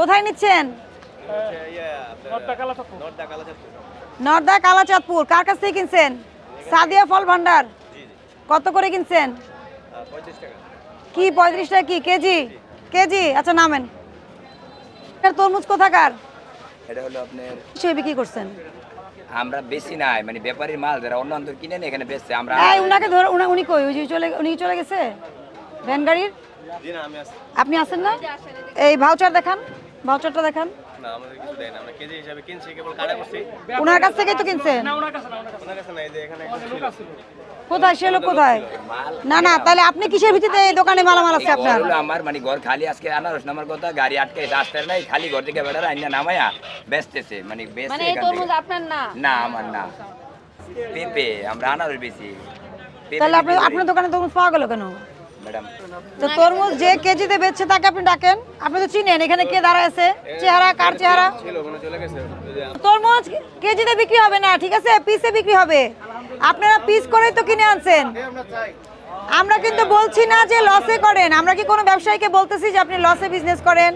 কোথায় নিচ্ছেন? নর্দা কালাচাঁদপুর। কার কাছ থেকে কিনছেন? সাদিয়া ফল ভান্ডার। কত করে কিনছেন? কি পঁয়ত্রিশ টাকা কি? কেজি? কেজি? আচ্ছা নামেন। এর তরমুজ কোথাকার? এটা হলো আপনার সে বিক্রি করছেন। আমরা বেশি নাই মানে ব্যাপারীর মাল যারা অন্য অন্তর কিনে নিয়ে এখানে বেচছে আমরা এই উনাকে ধরে উনি কই? ওই যে চলে উনি চলে গেছে? ভ্যান গাড়ির আপনি আছেন না? এই ভাউচার দেখান। ভাউচারটা দেখান। না আমাদের কিছু দেয় না আমরা কেজি হিসাবে কিনছি কেবল কাটা করছি। ওনার কাছ থেকেই তো কিনছেন ওনার কাছে না এই যে এখানে কোথায়? সে লোক কোথায়? না না তাহলে আপনি কিসের ভিত্তিতে এই দোকানে মালামাল আছে আপনার? আমার মানে ঘর খালি আজকে আনারস নামার কথা গাড়ি আটকে রাস্তা নাই খালি ঘর থেকে বেড়ার আইনা নামায়া বেচতেছে মানে মানে এই তরমুজ আপনার না? না আমার না। পেঁপে আমরা আনারস বেশি তাহলে আপনি আপনার দোকানে তরমুজ পাওয়া গেল কেন? তো তরমুজ যে কেজিতে তাকে ডাকেন। আপনি তো চিনেন এখানে কে দাঁড়ায় চেহারা, কার চেহারা? তরমুজ কেজিতে বিক্রি হবে না, ঠিক আছে? পিসে বিক্রি হবে। আপনারা পিস করেই তো কিনে আনছেন। আমরা কিন্তু বলছি না যে লসে করেন। আমরা কি কোনো ব্যবসায়ীকে বলতেছি যে আপনি লসে বিজনেস করেন?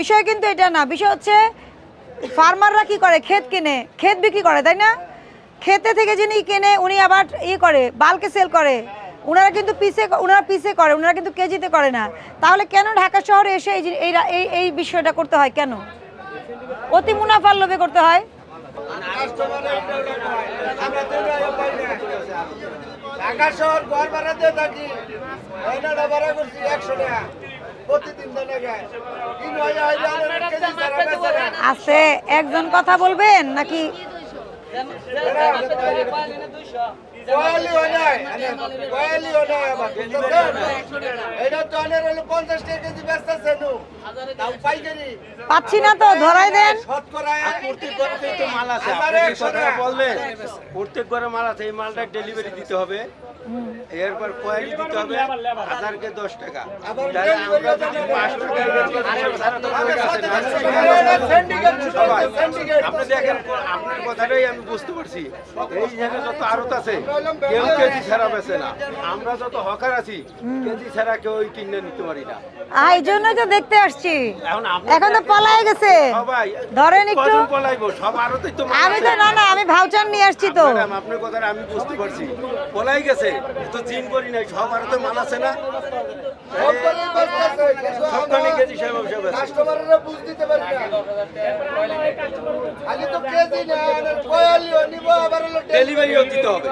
বিষয় কিন্তু এটা না। বিষয় হচ্ছে ফার্মাররা কি করে? ক্ষেত কিনে। ক্ষেত বিক্রি করে, তাই না? ক্ষেতে থেকে যিনি কেনে, উনি আবার ই করে বালকে সেল করে। ওনারা কিন্তু পিসে ওনারা পিসে করে ওনারা কিন্তু কেজিতে করে না। তাহলে কেন ঢাকা শহরে এসে এই যে- এই এই এই বিষয়টা করতে হয়? কেন? অতি মুনাফার লোভে করতে হয়? ঢাকা শহর ঘর ভাড়াতে থাকি ভাড়া করছি একশো টাকা। আছে একজন কথা বলবেন নাকি? কয়ালি নাই, আনে কয়ালি নাই আবার, বুঝতেছেন? তো আনের হলো পঞ্চাশ টাকা কেজি বেচতেছে নু। তাও পাইকারি। পাচ্ছি না তো ধরাই দেন শতকরা প্রত্যেক ঘরে তো মাল আছে আপনি। বললেন প্রত্যেক ঘরে মাল আছে এই মালটা ডেলিভারি দিতে হবে এরপর দিতে হবে হাজারকে দশ টাকা। তাহলে আমরা যদি পাঁচশো। আপনি দেখেন আপনার কথাটাই আমি বুঝতে পারছি। এই জায়গায় যত আড়ত আছে কেউ কেজি ছাড়া বেছে না। আমরা যত হকার আছি কেজি ছাড়া কেউ ওই কিনে নিতে পারি না। এই জন্যই তো দেখতে আসছি। এখন তো পলায় গেছে। সবাই ধরেন একটু। পলাইবো? সব আড়তেই তো আমি তো না না আমি ভাউচার নিয়ে আসছি তো। আপনার কথাটা আমি বুঝতে পারছি। পলাই গেছে। তো জিন করি নাই সব আর তো মান আছে না? সবকটাই বেচতেছে, কিন্তু সবখানে কেজি সাহেব সব কাস্টমাররা বুঝ দিতে পারি খালি তো কেজি না, কয়ালিও নিব, আবার ডেলিভারিও দিতে হবে।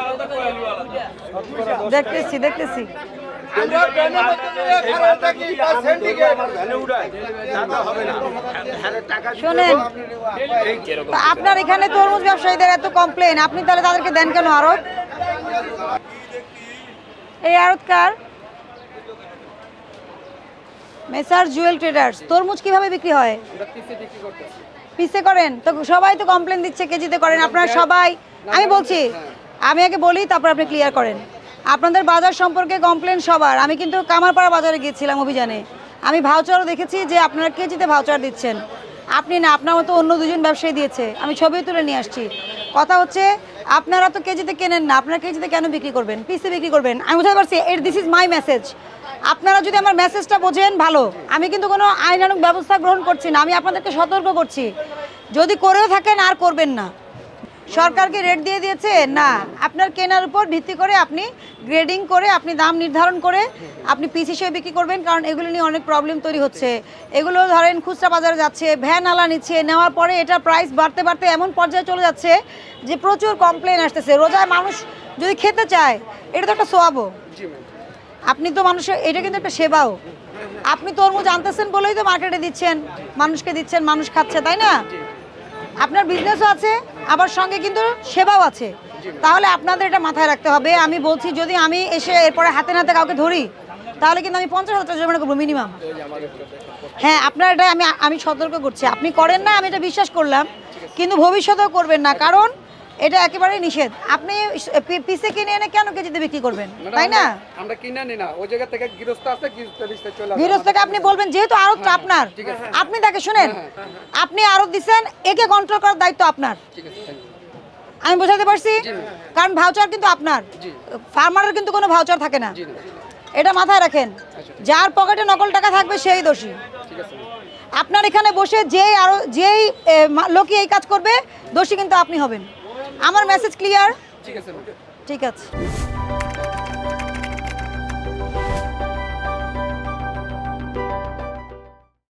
দেখতেছি দেখতেছি। হ্যাঁ শোনেন আপনার এখানে তরমুজ ব্যবসায়ীদের এত কমপ্লেন আপনি তাহলে তাদেরকে দেন কেন আরত এই আড়তকার মেসার জুয়েল ট্রেডার্স, তরমুজ কীভাবে বিক্রি হয়? পিসে করেন, তো সবাই তো কমপ্লেন দিচ্ছে, কেজিতে করেন, আপনারা সবাই, আমি বলছি, আমি আগে বলি, তারপর আপনি ক্লিয়ার করেন। আপনাদের বাজার সম্পর্কে কমপ্লেন সবার, আমি কিন্তু কামারপাড়া বাজারে গিয়েছিলাম অভিযানে। আমি ভাউচারও দেখেছি যে আপনারা কেজিতে ভাউচার দিচ্ছেন। আপনি না, আপনার মতো অন্য দুজন ব্যবসায়ী দিয়েছে, আমি ছবি তুলে নিয়ে আসছি। কথা হচ্ছে আপনারা তো কেজিতে কেনেন না, আপনারা কেজিতে কেন বিক্রি করবেন? পিসে বিক্রি করবেন? আমি বুঝতে পারছি এর দিস ইজ মাই মেসেজ আপনারা যদি আমার মেসেজটা বোঝেন, ভালো। আমি কিন্তু কোনো আইনানুক ব্যবস্থা গ্রহণ করছি না, আমি আপনাদেরকে সতর্ক করছি। যদি করেও থাকেন, আর করবেন না। সরকার কি রেট দিয়ে দিয়েছে? না। আপনার কেনার উপর ভিত্তি করে আপনি গ্রেডিং করে আপনি দাম নির্ধারণ করে আপনি পিস হিসেবে বিক্রি করবেন, কারণ এগুলো নিয়ে অনেক প্রবলেম তৈরি হচ্ছে। এগুলো ধরেন খুচরা বাজারে যাচ্ছে ভ্যান আলা নিচ্ছে, নেওয়ার পরে এটা প্রাইস বাড়তে বাড়তে এমন পর্যায়ে চলে যাচ্ছে যে প্রচুর কমপ্লেন আসতেছে। রোজায় মানুষ যদি খেতে চায়, এটা তো একটা সোয়াবো। আপনি তো মানুষের, এটা কিন্তু একটা সেবাও। আপনি তরমুজ আনতেছেন বলেই তো মার্কেটে দিচ্ছেন। মানুষকে দিচ্ছেন, মানুষ খাচ্ছে, তাই না? আপনার বিজনেসও আছে, আবার সঙ্গে কিন্তু সেবাও আছে। তাহলে আপনাদের এটা মাথায় রাখতে হবে। আমি বলছি, যদি আমি এসে এরপরে হাতে নাতে কাউকে ধরি, তাহলে কিন্তু আমি পঞ্চাশ হাজার জরিমানা করব মিনিমাম হ্যাঁ আপনার এটা আমি আমি সতর্ক করছি। আপনি করেন না, আমি এটা বিশ্বাস করলাম। কিন্তু ভবিষ্যতেও করবেন না। কারণ এটা একেবারেই নিষেধ। আপনি পিসে কিনে এনে কেন কেজিতে বিক্রি করবেন? তাই না? আমরা কিনে নি না। ওই জায়গা থেকে গৃহস্থ আছে গৃহস্থ লিস্টে চলে আসে। গৃহস্থকে আপনি বলবেন যেহেতু আরতটা আপনার। আপনি তাকে শুনেন। আপনি আরত দিচ্ছেন একে কন্ট্রোল করার দায়িত্ব আপনার। ঠিক আছে আমি বোঝাতে পারছি? কারণ ভাউচার কিন্তু আপনার। ফার্মারের কিন্তু কোনো ভাউচার থাকে না। এটা মাথায় রাখেন। যার পকেটে নকল টাকা থাকবে সেই দোষী। আপনার এখানে বসে যেই আরও যেই লোকই এই কাজ করবে দোষী কিন্তু আপনি হবেন। আমার মেসেজ ক্লিয়ার ঠিক আছে ঠিক আছে।